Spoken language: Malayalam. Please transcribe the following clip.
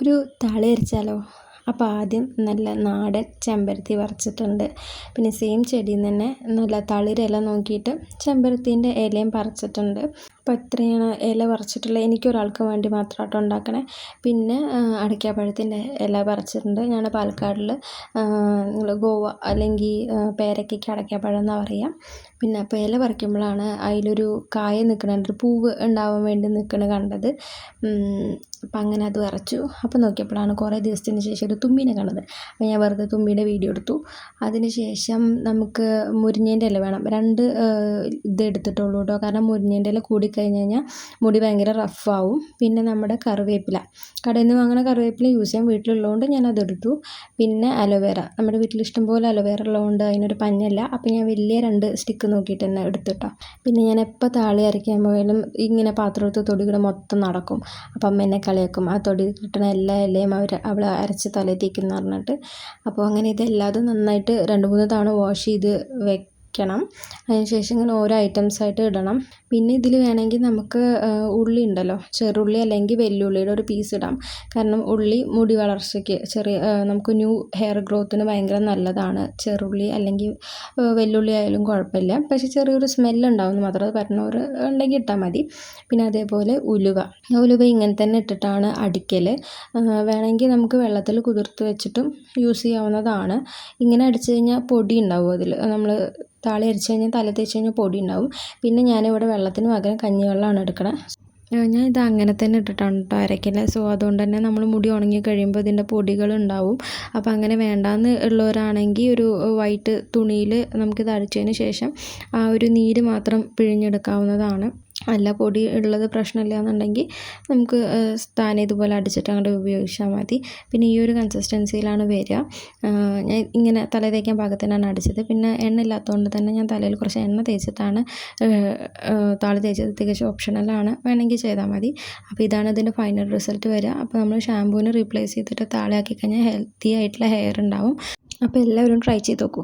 ഒരു താളി അരച്ചാലോ? അപ്പോൾ ആദ്യം നല്ല നാടൻ ചെമ്പരത്തി പറിച്ചിട്ടുണ്ട് പിന്നെ സെയിം ചെടിയിൽ നിന്ന് തന്നെ നല്ല തളിരില നോക്കിയിട്ട് ചെമ്പരത്തീന്റെ ഇലയും പറിച്ചിട്ടുണ്ട്. അപ്പോൾ ഇത്രയാണ് ഇല പറിച്ചിട്ടുള്ളത് എനിക്കൊരാൾക്ക് വേണ്ടി മാത്രമായിട്ട് ഉണ്ടാക്കണേ. പിന്നെ അടയ്ക്കാപ്പഴത്തിന്റെ ഇല പറിച്ചിട്ടുണ്ട്. ഞാൻ പാലക്കാടിൽ നിങ്ങൾ ഗോവ അല്ലെങ്കിൽ പേരക്കയ്ക്ക് അടയ്ക്കാപ്പഴം എന്നാണ് പറയുക പിന്നെ അപ്പോൾ ഇല പറിക്കുമ്പോഴാണ് അതിലൊരു കായ നിൽക്കുന്നുണ്ട് ഒരു പൂവ് ഉണ്ടാവാൻ വേണ്ടി നിൽക്കുന്ന കണ്ടത്. അപ്പം അങ്ങനെ അത് വരച്ചു അപ്പോൾ നോക്കിയപ്പോഴാണ് കുറേ ദിവസത്തിന് ശേഷം ഒരു തുമ്പിനെ കണ്ടത്. അപ്പോൾ ഞാൻ വെറുതെ തുമ്പിയുടെ വീഡിയോ എടുത്തു. അതിന് ശേഷം നമുക്ക് മുരിങ്ങേന്റെ ഇല വേണം. രണ്ട് ഇത് എടുത്തിട്ടുള്ളൂ കേട്ടോ. കാരണം മുരിങ്ങേന്റെ ഇല കൂടി കഴിഞ്ഞ് കഴിഞ്ഞാൽ മുടി ഭയങ്കര റഫാവും പിന്നെ നമ്മുടെ കറിവേപ്പില. കടയിൽ നിന്ന് വാങ്ങുന്ന കറിവേപ്പില യൂസ് ചെയ്യാൻ വീട്ടിലുള്ളതുകൊണ്ട് ഞാൻ അതെടുത്തു പിന്നെ അലോവേറ നമ്മുടെ വീട്ടിൽ ഇഷ്ടംപോലെ അലോവേറ ഉള്ളതുകൊണ്ട് അതിനൊരു പഞ്ഞല്ല. അപ്പോൾ ഞാൻ വലിയ രണ്ട് സ്റ്റിക്ക് നോക്കിയിട്ട് തന്നെ എടുത്തിട്ടോ പിന്നെ ഞാൻ എപ്പോൾ താളി അരയ്ക്കാൻ പോയാലും ഇങ്ങനെ പാത്രത്തിൽ തൊടി കൂടെ മൊത്തം നടക്കും. അപ്പം അമ്മ എന്നെ കളിയാക്കും. ആ തൊടി കിട്ടണ എല്ലാ ഇലയും അവർ അവൾ അരച്ച് തലയിൽ തേക്കുന്ന പറഞ്ഞിട്ട്. അപ്പോൾ അങ്ങനെ ഇതെല്ലാതും നന്നായിട്ട് രണ്ട് മൂന്ന് തവണ വാഷ് ചെയ്ത് വെക്കും വെക്കണം അതിന് ശേഷം ഇങ്ങനെ ഓരോ ഐറ്റംസ് ആയിട്ട് ഇടണം. പിന്നെ ഇതിൽ വേണമെങ്കിൽ നമുക്ക് ഉള്ളി ഉണ്ടല്ലോ. ചെറുള്ളി അല്ലെങ്കിൽ വെല്ലുള്ളിയുടെ ഒരു പീസ് ഇടാം. കാരണം ഉള്ളി മുടി വളർച്ചയ്ക്ക് ചെറിയ നമുക്ക് ന്യൂ ഹെയർ ഗ്രോത്തിന് ഭയങ്കര നല്ലതാണ്. ചെറുള്ളി അല്ലെങ്കിൽ വെല്ലുള്ളി ആയാലും കുഴപ്പമില്ല. പക്ഷേ ചെറിയൊരു സ്മെല്ല് ഉണ്ടാവും മാത്രം അത് പറഞ്ഞവർ ഉണ്ടെങ്കിൽ ഇട്ടാൽ മതി. പിന്നെ അതേപോലെ ഉലുവ. ഉലുവ ഇങ്ങനെ തന്നെ ഇട്ടിട്ടാണ് അടിക്കൽ വേണമെങ്കിൽ നമുക്ക് വെള്ളത്തിൽ കുതിർത്ത് വെച്ചിട്ടും യൂസ് ചെയ്യാവുന്നതാണ്. ഇങ്ങനെ അടിച്ചു കഴിഞ്ഞാൽ പൊടി ഉണ്ടാവും അതിൽ നമ്മൾ താളി അരച്ച് കഴിഞ്ഞാൽ തല തേച്ച് കഴിഞ്ഞാൽ പൊടി ഉണ്ടാവും പിന്നെ ഞാനിവിടെ വെള്ളത്തിന് പകരം കഞ്ഞിവെള്ളമാണ് എടുക്കണത് ഞാൻ ഇത് അങ്ങനെ തന്നെ ഇട്ടിട്ടാണ് കേട്ടോ അരയ്ക്കൽ. സോ അതുകൊണ്ട് തന്നെ നമ്മൾ മുടി ഉണങ്ങി കഴിയുമ്പോൾ ഇതിന്റെ പൊടികൾ ഉണ്ടാവും. അപ്പോൾ അങ്ങനെ വേണ്ടാന്ന് ഉള്ളവരാണെങ്കിൽ ഒരു വൈറ്റ് തുണിയിൽ നമുക്കിത് അരച്ചതിന് ശേഷം ആ ഒരു നീര് മാത്രം പിഴിഞ്ഞെടുക്കാവുന്നതാണ്. അല്ല പൊടി ഉള്ളത് പ്രശ്നമില്ല എന്നുണ്ടെങ്കിൽ നമുക്ക് താനെ ഇതുപോലെ അടിച്ചിട്ട് അങ്ങോട്ട് ഉപയോഗിച്ചാൽ മതി. പിന്നെ ഈ ഒരു കൺസിസ്റ്റൻസിയിലാണ് വരിക ഞാൻ ഇങ്ങനെ തല തേക്കാൻ പാകത്തിനാണ് അടിച്ചത്. പിന്നെ എണ്ണ ഇല്ലാത്തതുകൊണ്ട് തന്നെ ഞാൻ തലയിൽ കുറച്ച് എണ്ണ തേച്ചിട്ടാണ് താളി തേച്ചത്. തികച്ചും ഓപ്ഷണലാണ് വേണമെങ്കിൽ ചെയ്താൽ മതി. അപ്പോൾ ഇതാണ് ഇതിന്റെ ഫൈനൽ റിസൾട്ട് വരിക. അപ്പോൾ നമ്മൾ ഷാമ്പൂവിന് റീപ്ലേസ് ചെയ്തിട്ട് താളിയാക്കി കഴിഞ്ഞാൽ ഹെൽത്തി ആയിട്ടുള്ള ഹെയർ ഉണ്ടാവും. അപ്പോൾ എല്ലാവരും ട്രൈ ചെയ്ത് നോക്കൂ.